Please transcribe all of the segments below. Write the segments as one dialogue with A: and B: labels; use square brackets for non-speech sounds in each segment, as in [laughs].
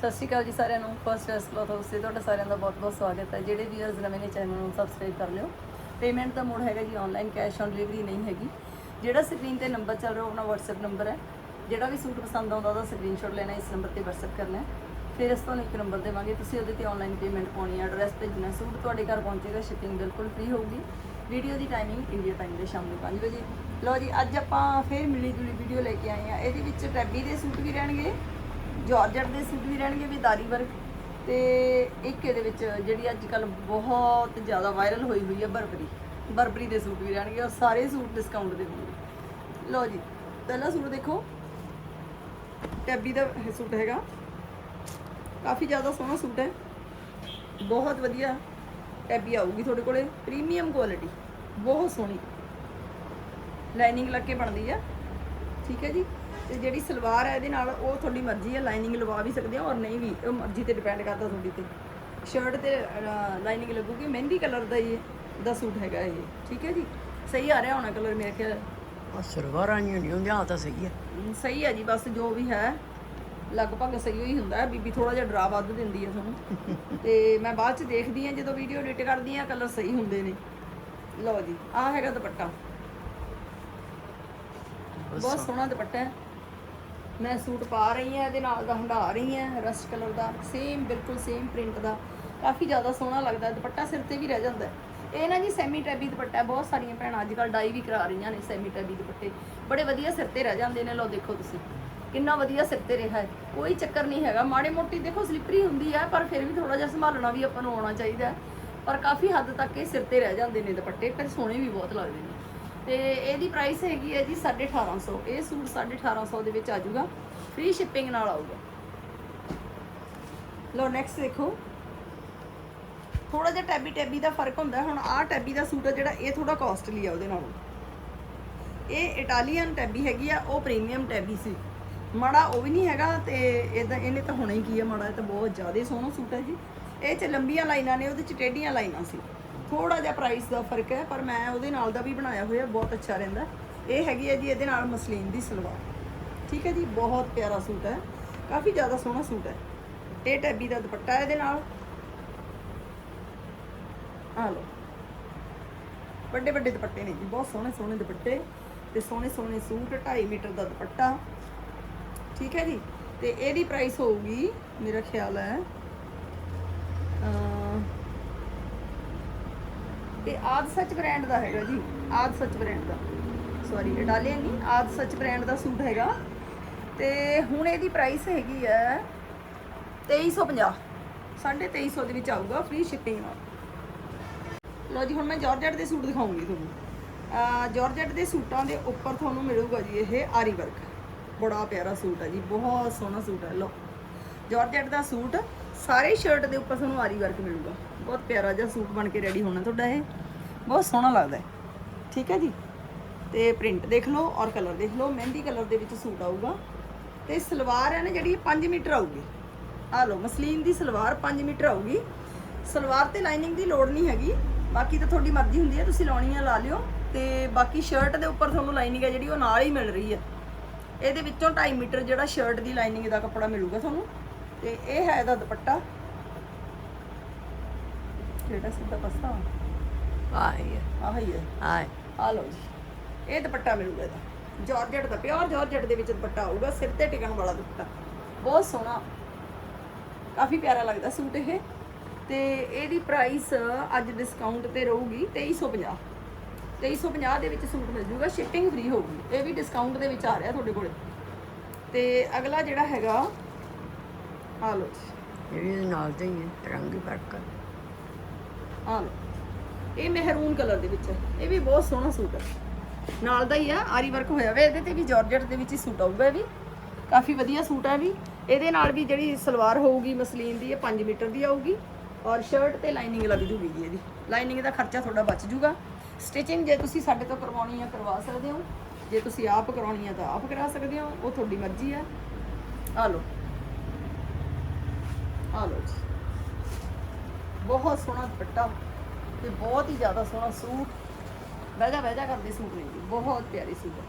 A: ਸਤਿ ਸ਼੍ਰੀ ਅਕਾਲ ਜੀ ਸਾਰਿਆਂ ਨੂੰ। ਫਸਟ ਐਸ ਕਲੋਥ ਹਾਊਸ ਤੇ ਤੁਹਾਡਾ ਸਾਰਿਆਂ ਦਾ ਬਹੁਤ-ਬਹੁਤ ਸਵਾਗਤ ਹੈ। ਜਿਹੜੇ ਵੀਅਰਸ ਨਵੇਂ ਨੇ, ਚੈਨਲ ਨੂੰ ਸਬਸਕ੍ਰਾਈਬ ਕਰ ਲਿਓ। ਪੇਮੈਂਟ ਦਾ ਮੋਡ ਹੈਗਾ ਜੀ ਆਨਲਾਈਨ ਕੈਸ਼ ਔਨ ਡਿਲੀਵਰੀ ਨਹੀਂ ਹੈਗੀ। ਜਿਹੜਾ ਸਕਰੀਨ ਤੇ ਨੰਬਰ ਚੱਲ ਰਿਹਾ ਉਹ ਆਪਣਾ WhatsApp ਨੰਬਰ ਹੈ। ਜਿਹੜਾ ਵੀ ਸੂਟ ਪਸੰਦ ਆਉਂਦਾ, ਉਹਦਾ ਸਕਰੀਨਸ਼ਾਟ ਲੈਣਾ, ਇਸ ਨੰਬਰ ਤੇ WhatsApp ਕਰਨਾ ਫਿਰ ਇਸ ਤੋਂ ਇੱਕ ਨੰਬਰ ਦੇਵਾਂਗੇ। ਤੁਸੀਂ ਉਹਦੇ ਤੇ ਆਨਲਾਈਨ ਪੇਮੈਂਟ ਪਾਉਣੀ ਹੈ ਐਡਰੈਸ ਭੇਜਣਾ ਸੂਟ ਤੁਹਾਡੇ ਘਰ ਪਹੁੰਚੇਗਾ ਸ਼ਿਪਿੰਗ ਬਿਲਕੁਲ ਫ੍ਰੀ ਹੋਊਗੀ। ਵੀਡੀਓ ਦੀ ਟਾਈਮਿੰਗ ਇੰਡੀਆ ਟਾਈਮ ਦੇ ਸ਼ਾਮ ਦੇ 5 ਵਜੇ। ਲਓ ਜੀ, ਅੱਜ ਆਪਾਂ ਫੇਰ ਮਿਲੀ ਜੁਲੀ ਵੀਡੀਓ ਲੈ ਕੇ ਆਏ ਆ ਇਹਦੇ ਵਿੱਚ ਟੈਬੀ ਦੇ ਸੂਟ ਵੀ ਰਹਿਣਗੇ। ਜਾਰਜਟ ਦੇ ਸੂਟ ਵੀ ਰਹਿਣਗੇ, ਵੀ ਦਾਰੀ ਵਰਕ। ਤੇ ਇੱਕ ਇਹਦੇ ਵਿੱਚ ਜਿਹੜੀ ਅੱਜ ਕੱਲ ਬਹੁਤ ਜ਼ਿਆਦਾ ਵਾਇਰਲ ਹੋਈ ਹੋਈ ਹੈ ਬਰਬਰੀ। ਬਰਬਰੀ ਦੇ ਸੂਟ ਵੀ ਰਹਿਣਗੇ, ਔਰ ਸਾਰੇ ਸੂਟ ਡਿਸਕਾਊਂਟ ਦੇ ਹੋਣਗੇ। ਲਓ ਜੀ, ਪਹਿਲਾ ਸੂਟ ਦੇਖੋ। ਟੈਬੀ ਦਾ ਸੂਟ ਹੈਗਾ। ਕਾਫੀ ਜ਼ਿਆਦਾ ਸੋਹਣਾ ਸੂਟ ਹੈ। ਬਹੁਤ ਵਧੀਆ ਟੈਬੀ ਆਊਗੀ ਤੁਹਾਡੇ ਕੋਲੇ। ਪ੍ਰੀਮੀਅਮ ਕੁਆਲਿਟੀ ਬਹੁਤ ਸੋਹਣੀ। ਲਾਈਨਿੰਗ ਲੱਗ ਕੇ ਬਣਦੀ ਆ। ਠੀਕ ਹੈ ਜੀ। ਤੇ ਜਿਹੜੀ ਸਲਵਾਰ ਹੈ ਇਹਦੇ ਨਾਲ ਉਹ ਤੁਹਾਡੀ ਮਰਜ਼ੀ ਹੈ ਲਾਈਨਿੰਗ ਲਵਾ ਵੀ ਸਕਦੇ ਹੋ ਔਰ ਨਹੀਂ ਵੀ ਉਹ ਮਰਜ਼ੀ ਤੇ ਡਿਪੈਂਡ ਕਰਦਾ ਤੁਹਾਡੀ ਤੇ। ਸ਼ਰਟ ਤੇ ਲਾਈਨਿੰਗ ਲੱਗੂਗੀ ਮਹਿੰਦੀ ਕਲਰ ਦਾ ਹੀ ਦਾ ਸੂਟ ਹੈਗਾ ਇਹ ਠੀਕ ਹੈ ਜੀ? ਸਹੀ ਆ ਰਿਹਾ ਹੋਣਾ ਕਲਰ ਮੇਰੇ ਖਿਆਲ।
B: ਆ ਸਰਵਾਰਾਂ ਨਹੀਂ ਹੁੰਦੀਆਂ ਜਾਂ ਤਾਂ ਸਹੀ ਹੈ।
A: ਸਹੀ ਹੈ ਜੀ ਬਸ ਜੋ ਵੀ ਹੈ ਲਗਭਗ ਸਹੀ ਹੀ ਹੁੰਦਾ ਹੈ। ਬੀਬੀ ਥੋੜਾ ਜਿਹਾ ਡਰਾ ਵੱਧ ਦਿੰਦੀ ਹੈ ਤੁਹਾਨੂੰ। [laughs] ਤੇ ਮੈਂ ਬਾਅਦ ਚ ਦੇਖਦੀ ਹਾਂ ਜਦੋਂ ਵੀਡੀਓ ਐਡਿਟ ਕਰਦੀ ਹਾਂ ਕਲਰ ਸਹੀ ਹੁੰਦੇ ਨੇ। ਲਓ ਜੀ ਆਹ ਹੈਗਾ ਦੁਪੱਟਾ। ਬਹੁਤ ਸੋਹਣਾ ਦੁਪੱਟਾ ਹੈ। ਮੈਂ ਸੂਟ ਪਾ ਰਹੀ ਹਾਂ, ਇਹਦੇ ਨਾਲ ਦਾ ਹੰਡਾ ਰਹੀ ਹਾਂ, ਰਸਟ ਕਲਰ ਦਾ ਸੇਮ ਬਿਲਕੁਲ ਸੇਮ ਪ੍ਰਿੰਟ ਦਾ। ਕਾਫੀ ਜ਼ਿਆਦਾ ਸੋਹਣਾ ਲੱਗਦਾ, ਦੁਪੱਟਾ ਸਿਰ ਤੇ ਵੀ ਰਹਿ ਜਾਂਦਾ ਇਹ ਨਾ ਜੀ ਸੈਮੀ ਟੈਬੀ ਦੁਪੱਟਾ ਬਹੁਤ ਸਾਰੀਆਂ ਭੈਣਾਂ ਅੱਜ ਕੱਲ੍ਹ ਡਾਈ ਵੀ ਕਰਾ ਰਹੀਆਂ ਨੇ ਸੈਮੀ ਟੈਬੀ ਦੁਪੱਟੇ। ਬੜੇ ਵਧੀਆ ਸਿਰ ਤੇ ਰਹਿ ਜਾਂਦੇ ਨੇ, ਲਓ ਦੇਖੋ ਤੁਸੀਂ। ਕਿੰਨਾ ਵਧੀਆ ਸਿਰ ਤੇ ਰਿਹਾ ਹੈ। ਕੋਈ ਚੱਕਰ ਨਹੀਂ ਹੈਗਾ। ਮਾੜੇ ਮੋਟੀ ਦੇਖੋ ਸਲਿੱਪਰੀ ਹੁੰਦੀ ਹੈ, ਪਰ ਫਿਰ ਵੀ ਥੋੜਾ ਜਿਹਾ ਸੰਭਾਲਣਾ ਵੀ ਆਪਾਂ ਨੂੰ ਆਉਣਾ ਚਾਹੀਦਾ ਪਰ ਕਾਫੀ ਹੱਦ ਤੱਕ ਇਹ ਸਿਰ ਤੇ ਰਹਿ ਜਾਂਦੇ ਨੇ ਦੁਪੱਟੇ ਪਰ ਸੋਹਣੇ ਵੀ ਬਹੁਤ ਲੱਗਦੇ ਨੇ। ਤੇ ਇਹਦੀ ਪ੍ਰਾਈਸ ਹੈਗੀ ਹੈ ਜੀ 1850 ਇਹ ਸੂਟ 1850 ਦੇ ਵਿੱਚ ਆ ਜਾਊਗਾ ਫ੍ਰੀ ਸ਼ਿਪਿੰਗ ਨਾਲ ਆਊਗਾ। ਲੋ ਨੈਕਸਟ ਦੇਖੋ। ਥੋੜਾ ਜਿਹਾ ਟੈਬੀ ਟੈਬੀ ਦਾ ਫ਼ਰਕ ਹੁੰਦਾ ਹੁਣ ਆਹ ਟੈਬੀ ਦਾ ਸੂਟ ਆ ਜਿਹੜਾ ਇਹ ਥੋੜਾ ਕਾਸਟਲੀ ਆ ਉਹਦੇ ਨਾਲੋਂ। ਇਹ ਇਟਾਲੀਅਨ ਟੈਬੀ ਹੈਗੀ ਆ, ਉਹ ਪ੍ਰੀਮੀਅਮ ਟੈਬੀ ਸੀ। ਮਾੜਾ ਉਹ ਵੀ ਨਹੀਂ ਹੈਗਾ ਤੇ ਇਹਦਾ ਇਹਨੇ ਤਾਂ ਹੋਣਾ ਹੀ ਕੀ ਆ ਮਾੜਾ, ਇਹ ਤਾਂ ਬਹੁਤ ਜ਼ਿਆਦਾ ਸੋਹਣਾ ਸੂਟ ਹੈ ਜੀ। ਇਹ ਚ ਲੰਬੀਆਂ ਲਾਈਨਾਂ ਨੇ, ਉਹਦੇ ਚ ਟੇਢੀਆਂ ਲਾਈਨਾਂ ਸੀ। ਥੋੜਾ ਜਿਹਾ ਪ੍ਰਾਈਸ ਦਾ ਫ਼ਰਕ ਹੈ ਪਰ ਮੈਂ ਉਹਦੇ ਨਾਲ ਦਾ ਵੀ ਬਣਾਇਆ ਹੋਇਆ ਬਹੁਤ ਅੱਛਾ ਰਹਿੰਦਾ। ਇਹ ਹੈਗੀ ਹੈ ਜੀ ਇਹਦੇ ਨਾਲ ਮਸਲੀਨ ਦੀ ਸਲਵਾਰ। ਠੀਕ ਹੈ ਜੀ ਬਹੁਤ ਪਿਆਰਾ ਸੂਟ ਹੈ। ਕਾਫੀ ਜ਼ਿਆਦਾ ਸੋਹਣਾ ਸੂਟ ਹੈ। ਇਹ ਟੈਬੀ ਦਾ ਦੁਪੱਟਾ ਹੈ ਇਹਦੇ ਨਾਲ। ਆ ਲਓ। ਵੱਡੇ ਵੱਡੇ ਦੁਪੱਟੇ ਨੇ ਜੀ ਬਹੁਤ ਸੋਹਣੇ ਸੋਹਣੇ ਦੁਪੱਟੇ ਤੇ ਸੋਹਣੇ ਸੋਹਣੇ ਸੂਟ 2.5 ਮੀਟਰ ਦਾ ਦੁਪੱਟਾ। ਠੀਕ ਹੈ ਜੀ ਤੇ ਇਹਦੀ ਪ੍ਰਾਈਸ ਹੋਊਗੀ ਮੇਰਾ ਖਿਆਲ ਹੈ ਅਮ, ਇਹ ਆਦ ਸੱਚ ਬ੍ਰਾਂਡ ਦਾ ਹੈਗਾ ਜੀ, ਆਦ ਸੱਚ ਬ੍ਰਾਂਡ ਦਾ। ਸੌਰੀ ਇਟਾਲੀਅਨ ਨਹੀਂ, ਆਦ ਸੱਚ ਬ੍ਰਾਂਡ ਦਾ ਸੂਟ ਹੈਗਾ। ਤੇ ਹੁਣ ਇਹਦੀ ਪ੍ਰਾਈਸ ਹੈਗੀ ਹੈ 2350 2350 ਦੇ ਵਿੱਚ ਆਊਗਾ ਫ੍ਰੀ ਸ਼ਿਪਿੰਗ ਨਾਲ। ਲੋ ਜੀ, ਹੁਣ ਮੈਂ ਜਾਰਜਟ ਦੇ ਸੂਟ ਦਿਖਾਉਂਗੀ ਤੁਹਾਨੂੰ। ਆ ਜਾਰਜਟ ਦੇ ਸੂਟਾਂ ਦੇ ਉੱਪਰ ਤੁਹਾਨੂੰ ਮਿਲੂਗਾ ਜੀ, ਇਹ ਆਰੀ ਵਰਕ ਬੜਾ ਪਿਆਰਾ ਸੂਟ ਹੈ ਜੀ, ਬਹੁਤ ਸੋਹਣਾ ਸੂਟ ਹੈ। ਲੋ ਜਾਰਜਟ ਦਾ ਸੂਟ ਸਾਰੇ ਸ਼ਰਟ ਦੇ ਉੱਪਰ ਤੁਹਾਨੂੰ ਆਰੀ ਵਰਕ ਮਿਲੂਗਾ। ਬਹੁਤ ਪਿਆਰਾ ਜਿਹਾ ਸੂਟ ਬਣ ਕੇ ਰੈਡੀ ਹੋਣਾ ਤੁਹਾਡਾ ਇਹ। ਬਹੁਤ ਸੋਹਣਾ ਲੱਗਦਾ ਹੈ। ਠੀਕ ਹੈ ਜੀ? ਤੇ ਪ੍ਰਿੰਟ ਦੇਖ ਲਓ ਔਰ ਕਲਰ ਦੇਖ ਲਓ, ਮਹਿੰਦੀ ਕਲਰ ਦੇ ਵਿੱਚ ਸੂਟ ਆਊਗਾ। ਤੇ ਸਲਵਾਰ ਹੈ ਨਾ ਜਿਹੜੀ 5 ਮੀਟਰ ਆਊਗੀ। ਆ ਲਓ, ਮਸਲੀਨ ਦੀ ਸਲਵਾਰ 5 ਮੀਟਰ ਆਊਗੀ। ਸਲਵਾਰ ਤੇ ਲਾਈਨਿੰਗ ਦੀ ਲੋੜ ਨਹੀਂ ਹੈਗੀ। ਬਾਕੀ ਤਾਂ ਤੁਹਾਡੀ ਮਰਜ਼ੀ ਹੁੰਦੀ ਹੈ, ਤੁਸੀਂ ਲਾਉਣੀ ਆ ਲਾ ਲਿਓ। ਤੇ ਬਾਕੀ ਸ਼ਰਟ ਦੇ ਉੱਪਰ ਤੁਹਾਨੂੰ ਲਾਈਨਿੰਗ ਹੈ ਜਿਹੜੀ, ਉਹ ਨਾਲ ਹੀ ਮਿਲ ਰਹੀ ਹੈ। ਇਹਦੇ ਵਿੱਚੋਂ 2.5 ਮੀਟਰ ਜਿਹੜਾ ਸ਼ਰਟ ਦੀ ਲਾਈਨਿੰਗ ਦਾ ਕੱਪੜਾ ਮਿਲੂਗਾ ਤੁਹਾਨੂੰ। ਤੇ ਇਹ ਹੈ ਇਹਦਾ ਦੁਪੱਟਾ। ਕਿਹੜਾ ਸਿੱਧਾ ਪਸਤਾ
B: ਆ ਹੀ ਹੈ।
A: ਆਹ ਹੀ। ਹੈ
B: ਆ
A: ਲਓ ਜੀ। ਇਹ ਦੁਪੱਟਾ ਮਿਲੂਗਾ ਇਹਦਾ। ਜਾਰਜਟ ਦਾ ਪਿਓਰ ਜਾਰਜਟ ਦੇ ਵਿੱਚ ਦੁਪੱਟਾ ਆਊਗਾ ਸਿਰ ਤੇ ਟਿਕਣ ਵਾਲਾ ਦੁਪੱਟਾ। ਬਹੁਤ ਸੋਹਣਾ। ਕਾਫੀ ਪਿਆਰਾ ਲੱਗਦਾ ਸੂਟ ਇਹ। ਤੇ ਇਹਦੀ ਪ੍ਰਾਈਸ ਅੱਜ ਡਿਸਕਾਊਂਟ ਤੇ ਰਹੂਗੀ 2350 2350 ਦੇ ਵਿੱਚ ਸੂਟ ਮਿਲ ਜੂਗਾ ਸ਼ਿਪਿੰਗ ਫ੍ਰੀ ਹੋਊਗੀ। ਇਹ ਵੀ ਡਿਸਕਾਊਂਟ ਦੇ ਵਿੱਚ ਆ ਰਿਹਾ ਤੁਹਾਡੇ ਕੋਲੇ। ਤੇ ਅਗਲਾ ਜਿਹੜਾ ਹੈਗਾ ਆ ਲਓ ਜੀ।
B: ਇਹ ਨਾਲ ਦਾ ਹੀ ਹੈ ਰੰਗ ਹੈ
A: ਆ ਲਓ ਇਹ ਮਹਿਰੂਨ ਕਲਰ ਦੇ ਵਿੱਚ ਹੈ। ਇਹ ਵੀ ਬਹੁਤ ਸੋਹਣਾ ਸੂਟ ਹੈ। ਨਾਲ ਦਾ ਹੀ ਆ, ਆਰੀ ਵਰਕ ਹੋਇਆ ਹੋਇਆ ਇਹਦੇ ਤੇ ਵੀ ਜਾਰਜਟ ਦੇ ਵਿੱਚ ਹੀ ਸੂਟ ਆਊਗਾ ਇਹ ਵੀ। ਕਾਫੀ ਵਧੀਆ ਸੂਟ ਹੈ ਵੀ। ਇਹਦੇ ਨਾਲ ਵੀ ਜਿਹੜੀ ਸਲਵਾਰ ਹੋਊਗੀ, ਮਸਲੀਨ ਦੀ, ਇਹ 5 ਮੀਟਰ ਦੀ ਆਊਗੀ। ਔਰ ਸ਼ਰਟ ਤੇ ਲਾਈਨਿੰਗ ਲੱਗ ਜੂਗੀ ਜੀ ਇਹਦੀ। ਲਾਈਨਿੰਗ ਦਾ ਖਰਚਾ ਤੁਹਾਡਾ ਬਚ ਜੂਗਾ। ਸਟਿਚਿੰਗ ਜੇ ਤੁਸੀਂ ਸਾਡੇ ਤੋਂ ਕਰਵਾਉਣੀ ਹੈ ਕਰਵਾ ਸਕਦੇ ਹੋ। ਜੇ ਤੁਸੀਂ ਆਪ ਕਰਾਉਣੀ ਹੈ ਤਾਂ ਆਪ ਕਰਾ ਸਕਦੇ ਹੋ। ਉਹ ਤੁਹਾਡੀ ਮਰਜ਼ੀ ਹੈ। ਆ ਲਓ। ਆ ਲਓ ਜੀ। ਬਹੁਤ ਸੋਹਣਾ ਦੁਪੱਟਾ ਤੇ ਬਹੁਤ ਹੀ ਜ਼ਿਆਦਾ ਸੋਹਣਾ ਸੂਟ। ਵਹਿਜਾ ਵਹਿਜਾ ਕਰਦੇ ਸੂਟ ਨੇ ਜੀ ਬਹੁਤ ਪਿਆਰੀ ਸੂਟ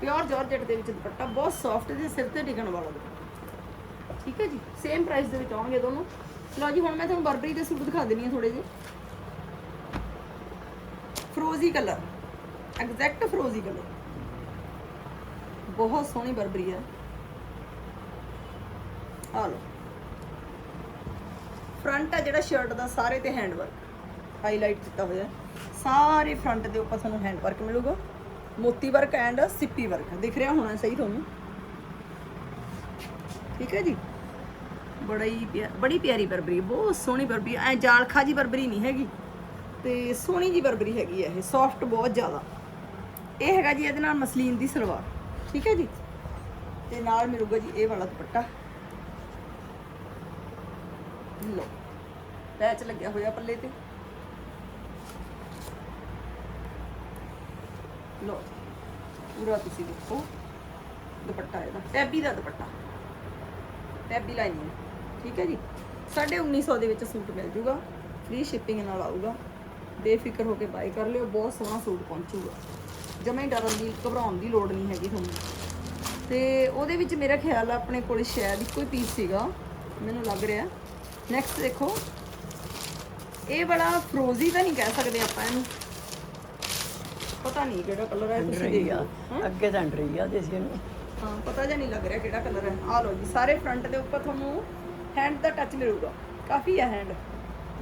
A: ਪਿਓਰ ਜਾਰਜਟ ਦੇ ਵਿੱਚ ਦੁਪੱਟਾ, ਬਹੁਤ ਸੌਫਟ ਤੇ ਸਿਰ ਤੇ ਟਿਕਣ ਵਾਲਾ ਦੁਪੱਟਾ। ਠੀਕ ਹੈ ਜੀ? ਸੇਮ ਪ੍ਰਾਈਸ ਦੇ ਵਿੱਚ ਆਉਣਗੇ ਦੋਨੋਂ। ਲਓ ਜੀ, ਹੁਣ ਮੈਂ ਤੁਹਾਨੂੰ ਬਰਬਰੀ ਦੇ ਸੂਟ ਦਿਖਾ ਦਿੰਨੀ ਆ ਥੋੜੇ ਜਿਹੇ। ਫਰੋਜ਼ੀ ਕਲਰ ਐਗਜ਼ੈਕਟ ਫਰੋਜ਼ੀ ਕਲਰ ਬਹੁਤ ਸੋਹਣੀ ਬਰਬਰੀ ਹੈ ਆ ਲਓ। ਫਰੰਟ ਆ ਜਿਹੜਾ ਸ਼ਰਟ ਦਾ, ਸਾਰੇ ਤੇ ਹੈਂਡ ਵਰਕ ਹਾਈਲਾਈਟ ਕੀਤਾ ਹੋਇਆ ਸਾਰੇ ਫਰੰਟ ਦੇ ਉੱਪਰ ਤੁਹਾਨੂੰ ਹੈਂਡ ਵਰਕ ਮਿਲੂਗਾ। ਮੋਤੀ ਵਰਕ ਐਂਡ ਸਿੱਪੀ ਵਰਕ ਦਿਖ ਰਿਹਾ ਹੋਣਾ ਸਹੀ ਤੁਹਾਨੂੰ? ਠੀਕ ਹੈ ਜੀ? ਬੜਾ ਹੀ ਪਿਆ- ਬੜੀ ਪਿਆਰੀ ਬਰਬਰੀ, ਬਹੁਤ ਸੋਹਣੀ ਬਰਬਰੀ। ਐ ਜਾਲਖਾ ਜੀ ਬਰਬਰੀ ਨਹੀਂ ਹੈਗੀ। ਤੇ ਸੋਹਣੀ ਜੀ ਬਰਬਰੀ ਹੈਗੀ ਹੈ ਇਹ ਸੌਫਟ ਬਹੁਤ ਜ਼ਿਆਦਾ। ਇਹ ਹੈਗਾ ਜੀ ਇਹਦੇ ਨਾਲ ਮਸਲੀਨ ਦੀ ਸਲਵਾਰ। ਠੀਕ ਹੈ ਜੀ? ਤੇ ਨਾਲ ਮਿਲੂਗਾ ਜੀ ਇਹ ਵਾਲਾ ਦੁਪੱਟਾ। ਲੋ ਪੈਚ ਲੱਗਿਆ ਹੋਇਆ ਪੱਲੇ ਤੇ। ਲੋ ਪੂਰਾ ਤੁਸੀਂ ਦੇਖੋ। ਦੁਪੱਟਾ ਇਹਦਾ ਟੈਬੀ ਦਾ ਦੁਪੱਟਾ। ਟੈਬੀ ਲਾਈਨਿੰਗ, ਠੀਕ ਹੈ ਜੀ? 1950 ਦੇ ਵਿੱਚ ਸੂਟ ਮਿਲ ਜੂਗਾ ਫ੍ਰੀ ਸ਼ਿਪਿੰਗ ਨਾਲ ਆਊਗਾ। ਬੇਫਿਕਰ ਹੋ ਕੇ ਬਾਈ ਕਰ ਲਿਓ, ਬਹੁਤ ਸੋਹਣਾ ਸੂਟ ਪਹੁੰਚੂਗਾ। ਜਮੇ ਹੀ ਡਰਨ ਦੀ, ਘਬਰਾਉਣ ਦੀ ਲੋੜ ਨਹੀਂ ਹੈਗੀ ਤੁਹਾਨੂੰ। ਤੇ ਉਹਦੇ ਵਿੱਚ ਮੇਰਾ ਖਿਆਲ ਆ, ਆਪਣੇ ਕੋਲ ਸ਼ਾਇਦ ਇੱਕੋ ਹੀ ਪੀਸ ਸੀਗਾ। ਮੈਨੂੰ ਲੱਗ ਰਿਹਾ। ਨੈਕਸਟ ਦੇਖੋ ਇਹ ਵਾਲਾ ਫਰੋਜ਼ੀ ਤਾਂ ਨਹੀਂ ਕਹਿ ਸਕਦੇ ਆਪਾਂ ਇਹਨੂੰ। ਪਤਾ ਨਹੀਂ ਕਿਹੜਾ ਕਲਰ ਹੈ ਤੁਸੀਂ ਦੇਖ
B: ਅੱਗੇ ਤਾਂ ਅੰਡਰੀਆ ਦੇ ਸੀ ਇਹਨੂੰ।
A: ਹਾਂ ਪਤਾ ਜਾਂ ਨਹੀਂ ਲੱਗ ਰਿਹਾ ਕਿਹੜਾ ਕਲਰ ਹੈ। ਆ ਲਓ ਜੀ ਸਾਰੇ ਫਰੰਟ ਦੇ ਉੱਪਰ ਤੁਹਾਨੂੰ ਹੈਂਡ ਦਾ ਟੱਚ ਮਿਲੂਗਾ। ਕਾਫੀ ਹੈ ਹੈਂਡ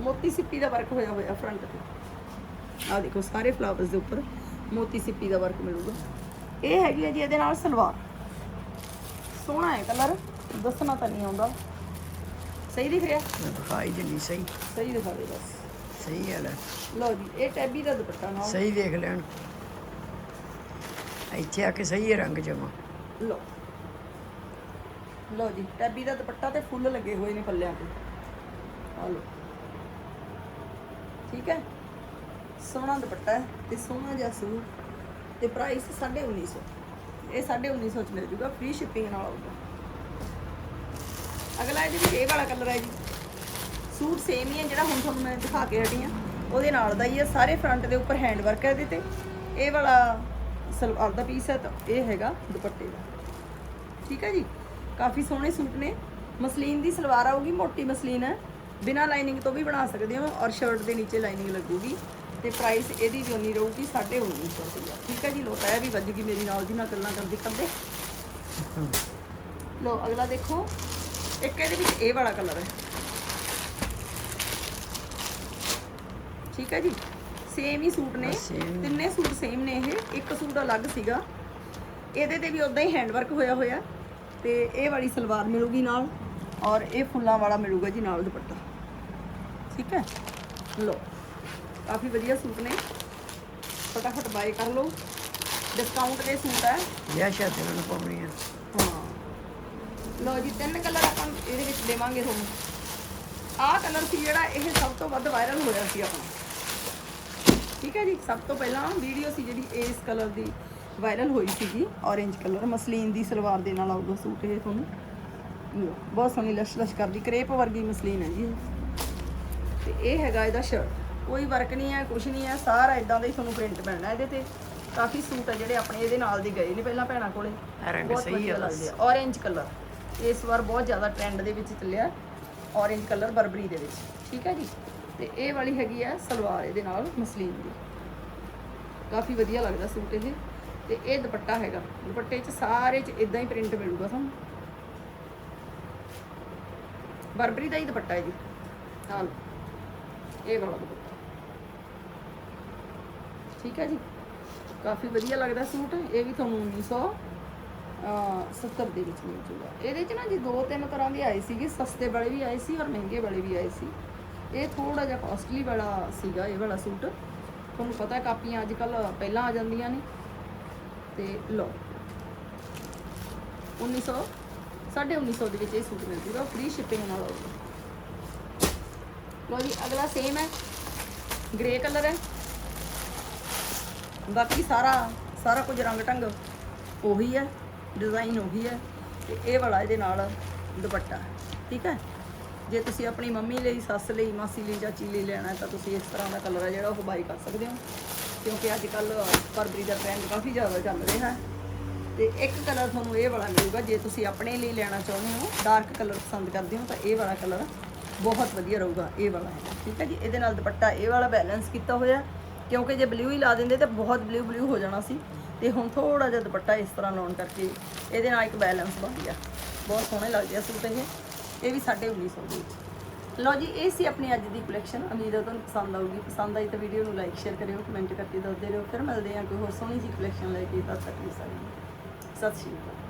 A: ਮੋਤੀ ਸਿੱਪੀ ਦਾ ਵਰਕ ਹੋਇਆ ਹੋਇਆ ਫਰੰਟ ਤੇ। ਆ ਦੇਖੋ ਸਾਰੇ ਫਲਾਵਰਸ ਦੇ ਉੱਪਰ ਮੋਤੀ ਸਿੱਪੀ ਦਾ ਵਰਕ ਮਿਲੂਗਾ। ਇਹ ਹੈਗੀ ਹੈ ਜੀ ਇਹਦੇ ਨਾਲ ਸਲਵਾਰ। ਸੋਹਣਾ ਹੈ ਕਲਰ ਦੱਸਣਾ ਤਾਂ ਨਹੀਂ ਆਉਂਦਾ। ਸਹੀ ਦਿਖ ਰਿਹਾ?
B: ਦਿਖਾਈ ਦਿੰਦੀ ਸਹੀ।
A: ਸਹੀ ਦਿਖਾ ਦੇ ਬਸ।
B: ਸਹੀ ਹੈ। ਲੈ
A: ਲਓ ਜੀ ਇਹ ਟੈਬੀ ਦਾ ਦੁਪੱਟਾ ਨਾਲ
B: ਸਹੀ ਦੇਖ ਲੈਣ। ਇੱਥੇ ਆ ਕੇ ਸਹੀ ਹੈ ਰੰਗ ਜਮਾ।
A: ਲਓ। ਲਓ ਜੀ ਟੈਬੀ ਦਾ ਦੁਪੱਟਾ ਤੇ ਫੁੱਲ ਲੱਗੇ ਹੋਏ ਨੇ ਪੱਲਿਆਂ ਤੇ। ਆ ਲਓ। ਠੀਕ ਹੈ? ਸੋਹਣਾ ਦੁਪੱਟਾ ਹੈ ਤੇ ਸੋਹਣਾ ਜਿਹਾ ਸੂਟ। ਤੇ ਪ੍ਰਾਈਸ 1950 ਇਹ 1950 ਚ ਮਿਲ ਜੂਗਾ ਫ੍ਰੀ ਸ਼ਿਪਿੰਗ ਨਾਲ ਆਊਗਾ। ਅਗਲਾ ਇਹਦੇ ਵਿੱਚ ਇਹ ਵਾਲਾ ਕਲਰ ਹੈ ਜੀ। ਸੂਟ ਸੇਮ ਹੀ ਹੈ ਜਿਹੜਾ ਹੁਣ ਤੁਹਾਨੂੰ ਮੈਂ ਦਿਖਾ ਕੇ ਹਟੀ ਹਾਂ ਉਹਦੇ ਨਾਲ ਦਾ ਹੀ ਹੈ ਸਾਰੇ ਫਰੰਟ ਦੇ ਉੱਪਰ ਹੈਂਡ ਵਰਕ ਹੈ ਇਹਦੇ ਤੇ। ਇਹ ਵਾਲਾ ਸਲਵਾਰ ਦਾ ਪੀਸ ਹੈ ਤਾਂ ਇਹ ਹੈਗਾ ਦੁਪੱਟੇ ਦਾ। ਠੀਕ ਹੈ ਜੀ? ਕਾਫੀ ਸੋਹਣੇ ਸੂਟ ਨੇ। ਮਸਲੀਨ ਦੀ ਸਲਵਾਰ ਆਊਗੀ ਮੋਟੀ ਮਸਲੀਨ ਹੈ ਬਿਨਾ ਲਾਈਨਿੰਗ ਤੋਂ ਵੀ ਬਣਾ ਸਕਦੇ ਹੋ ਔਰ ਸ਼ਰਟ ਦੇ ਨੀਚੇ ਲਾਈਨਿੰਗ ਲੱਗੂਗੀ। ਤੇ ਪ੍ਰਾਈਸ ਇਹਦੀ ਵੀ ਉਨੀ ਰਹੂਗੀ 1950 ਰੁਪਇਆ ਠੀਕ ਹੈ ਜੀ? ਲੋ ਇਹ ਵੀ ਵੱਜ ਗਈ ਮੇਰੀ ਨਾਲ ਦੀ ਨਾਲ ਗੱਲਾਂ ਕਰਦੇ ਕਰਦੇ। ਲੋ ਅਗਲਾ ਦੇਖੋ। ਇੱਕ ਇਹਦੇ ਵਿੱਚ ਇਹ ਵਾਲਾ ਕਲਰ ਹੈ ਠੀਕ ਹੈ ਜੀ? ਸੇਮ ਹੀ ਸੂਟ ਨੇ।
B: same।
A: ਤਿੰਨੇ ਸੂਟ ਸੇਮ ਨੇ ਇਹ। ਇੱਕ ਸੂਟ ਅਲੱਗ ਸੀਗਾ। ਇਹਦੇ ਤੇ ਵੀ ਉਦਾਂ ਹੀ ਹੈਂਡ ਵਰਕ ਹੋਇਆ ਹੋਇਆ। ਤੇ ਇਹ ਵਾਲੀ ਸਲਵਾਰ ਮਿਲੂਗੀ ਨਾਲ ਔਰ ਇਹ ਫੁੱਲਾਂ ਵਾਲਾ ਮਿਲੂਗਾ ਜੀ ਨਾਲ ਦੁਪੱਟਾ। ਠੀਕ ਹੈ? ਲੋ ਕਾਫੀ ਵਧੀਆ ਸੂਟ ਨੇ। ਫਟਾਫਟ ਬਾਏ ਕਰ ਲਓ। ਡਿਸਕਾਊਂਟ ਦੇ ਸੂਟ ਹੈ।
B: ਵਿਆਹ ਸ਼ਾਦੀ ਨੂੰ ਪਾਉਣੀ ਆ।
A: ਹਾਂ। ਲੋ ਜੀ ਤਿੰਨ ਕਲਰ ਆਪਾਂ ਇਹਦੇ ਵਿੱਚ ਦੇਵਾਂਗੇ ਤੁਹਾਨੂੰ। ਆਹ ਕਲਰ ਸੀ ਜਿਹੜਾ ਇਹ ਸਭ ਤੋਂ ਵੱਧ ਵਾਇਰਲ ਹੋਇਆ ਸੀ ਆਪਣਾ ਠੀਕ ਹੈ ਜੀ? ਸਭ ਤੋਂ ਪਹਿਲਾਂ ਵੀਡੀਓ ਸੀ ਜਿਹੜੀ ਇਸ ਕਲਰ ਦੀ ਵਾਇਰਲ ਹੋਈ ਸੀਗੀ orange ਕਲਰ ਮਸਲੀਨ ਦੀ ਸਲਵਾਰ ਦੇ ਨਾਲ ਆਊਗਾ ਸੂਟ ਇਹ ਤੁਹਾਨੂੰ। ਬਹੁਤ ਸੋਹਣੀ ਲਸ਼ ਲਸ਼ ਕਰਦੀ ਕਰੇਪ ਵਰਗੀ ਮਸਲੀਨ ਹੈ ਜੀ। ਤੇ ਇਹ ਹੈਗਾ ਇਹਦਾ ਸ਼ਰਟ ਕੋਈ ਵਰਕ ਨਹੀਂ ਹੈ ਕੁਝ ਨਹੀਂ ਹੈ ਸਾਰਾ ਇਦਾਂ ਦਾ ਹੀ ਤੁਹਾਨੂੰ ਪ੍ਰਿੰਟ ਪੈਣਾ ਇਹਦੇ ਤੇ। ਕਾਫੀ ਸੂਟ ਆ ਜਿਹੜੇ ਆਪਣੇ ਇਹਦੇ ਨਾਲ ਦੇ ਗਏ ਨੇ ਪਹਿਲਾਂ ਭੈਣਾਂ ਕੋਲੇ।
B: ਰੰਗ
A: ਬਹੁਤ
B: ਸਹੀ ਆ
A: ਲੱਗਦੇ ਆ। Orange ਕਲਰ ਇਸ ਵਾਰ ਬਹੁਤ ਜ਼ਿਆਦਾ ਟ੍ਰੈਂਡ ਦੇ ਵਿੱਚ ਚੱਲਿਆ। Orange ਕਲਰ ਬਰਬਰੀ ਦੇ ਵਿੱਚ। ਠੀਕ ਹੈ ਜੀ? ਤੇ ਇਹ ਵਾਲੀ ਹੈਗੀ ਆ ਸਲਵਾਰ ਇਹਦੇ ਨਾਲ ਮਸਲੀਨ ਦੀ। ਕਾਫੀ ਵਧੀਆ ਲੱਗਦਾ ਸੂਟ ਇਹ। ਤੇ ਇਹ ਦੁਪੱਟਾ ਹੈਗਾ। ਦੁਪੱਟੇ 'ਚ ਸਾਰੇ 'ਚ ਇਦਾਂ ਹੀ ਪ੍ਰਿੰਟ ਮਿਲੂਗਾ ਤੁਹਾਨੂੰ। ਬਰਬਰੀ ਦਾ ਹੀ ਦੁਪੱਟਾ ਹੈ ਜੀ। ਹਾਂ। ਇਹ ਵਾਲਾ ਦੁਪੱਟਾ। ਠੀਕ ਹੈ ਜੀ। ਕਾਫੀ ਵਧੀਆ ਲੱਗਦਾ ਸੂਟ। ਇਹ ਵੀ ਤੁਹਾਨੂੰ 1900 ਅਹ 70 ਦੇ ਵਿੱਚ ਮਿਲ ਜੂਗਾ। ਇਹਦੇ 'ਚ ਨਾ ਜੀ ਦੋ ਤਿੰਨ ਤਰ੍ਹਾਂ ਦੇ ਆਏ ਸੀਗੇ। ਸਸਤੇ ਵਾਲੇ ਵੀ ਆਏ ਸੀ ਔਰ ਮਹਿੰਗੇ ਵਾਲੇ ਵੀ ਆਏ ਸੀ। ਇਹ ਥੋੜਾ ਜਿਹਾ ਕਾਸਟਲੀ ਵਾਲਾ ਸੀਗਾ ਇਹ ਵਾਲਾ ਸੂਟ। ਤੁਹਾਨੂੰ ਪਤਾ ਕਾਪੀਆਂ ਅੱਜ ਕੱਲ ਪਹਿਲਾਂ ਆ ਜਾਂਦੀਆਂ ਨੇ। ਤੇ ਲਓ। 1900 1950 ਦੇ ਵਿੱਚ ਇਹ ਸੂਟ ਮਿਲ ਜੂਗਾ ਫ੍ਰੀ ਸ਼ਿਪਿੰਗ ਨਾਲ ਆਊਗਾ ਲਓ ਜੀ, ਅਗਲਾ ਸੇਮ ਹੈ। ਗ੍ਰੇ ਕਲਰ ਹੈ। ਬਾਕੀ ਸਾਰਾ ਸਾਰਾ ਕੁਝ ਰੰਗ ਢੰਗ ਉਹੀ ਹੈ। ਡਿਜ਼ਾਈਨ ਉਹੀ ਹੈ। ਤੇ ਇਹ ਵਾਲਾ ਇਹਦੇ ਨਾਲ ਦੁਪੱਟਾ। ਠੀਕ ਹੈ? ਜੇ ਤੁਸੀਂ ਆਪਣੀ ਮੰਮੀ ਲਈ, ਸੱਸ ਲਈ, ਮਾਸੀ ਲਈ ਚਾਚੀ ਲਈ ਲੈਣਾ ਤਾਂ ਤੁਸੀਂ ਇਸ ਤਰ੍ਹਾਂ ਦਾ ਕਲਰ ਹੈ ਜਿਹੜਾ ਉਹ ਬਾਈ ਕਰ ਸਕਦੇ ਹੋ। ਕਿਉਂਕਿ ਅੱਜ ਕੱਲ ਫਰਵਰੀ ਦਾ ਟ੍ਰੈਂਡ ਕਾਫੀ ਜ਼ਿਆਦਾ ਚੱਲ ਰਿਹਾ ਹੈ। ਤੇ ਇੱਕ ਕਲਰ ਤੁਹਾਨੂੰ ਇਹ ਵਾਲਾ ਮਿਲੂਗਾ, ਜੇ ਤੁਸੀਂ ਆਪਣੇ ਲਈ ਲੈਣਾ ਚਾਹੁੰਦੇ ਹੋ ਡਾਰਕ ਕਲਰ ਪਸੰਦ ਕਰਦੇ ਹੋ, ਤਾਂ ਇਹ ਵਾਲਾ ਕਲਰ ਬਹੁਤ ਵਧੀਆ ਰਹੂਗਾ, ਇਹ ਵਾਲਾ ਹੈਗਾ ਠੀਕ ਹੈ ਜੀ? ਇਹਦੇ ਨਾਲ ਦੁਪੱਟਾ, ਇਹ ਵਾਲਾ ਬੈਲੈਂਸ ਕੀਤਾ ਹੋਇਆ ਕਿਉਂਕਿ ਜੇ ਬਲੂ ਹੀ ਲਾ ਦਿੰਦੇ ਤਾਂ ਬਹੁਤ ਬਲੂ ਬਲੂ ਹੋ ਜਾਣਾ ਸੀ। ਤੇ ਹੁਣ ਥੋੜਾ ਜਿਹਾ ਦੁਪੱਟਾ ਇਸ ਤਰ੍ਹਾਂ ਲਾਉਣ ਕਰਕੇ ਇਹਦੇ ਨਾਲ ਇੱਕ ਬੈਲੈਂਸ ਬਣ ਗਿਆ। ਬਹੁਤ ਸੋਹਣੇ ਲੱਗਦੇ ਆ ਸੂਟ ਇਹ। ਇਹ ਵੀ 1950 ਦੇ। ਵਿੱਚ ਲਓ ਜੀ, ਇਹ ਸੀ ਆਪਣੀ ਅੱਜ ਦੀ ਕਲੈਕਸ਼ਨ ਉਮੀਦ ਹੈ ਤੁਹਾਨੂੰ ਪਸੰਦ ਆਊਗੀ। ਪਸੰਦ ਆਈ ਤਾਂ ਵੀਡੀਓ ਨੂੰ ਲਾਈਕ ਸ਼ੇਅਰ ਕਰਿਓ ਕਮੈਂਟ ਕਰਕੇ ਦੱਸਦੇ ਰਹੋ। ਫਿਰ ਮਿਲਦੇ ਹਾਂ ਕੋਈ ਹੋਰ ਸੋਹਣੀ ਜਿਹੀ ਕਲੈਕਸ਼ਨ ਲੈ ਕੇ। ਤਦ ਤੱਕ ਲਈ ਸਾਰਿਆਂ ਸਤਿ ਸ਼੍ਰੀ ਅਕਾਲ।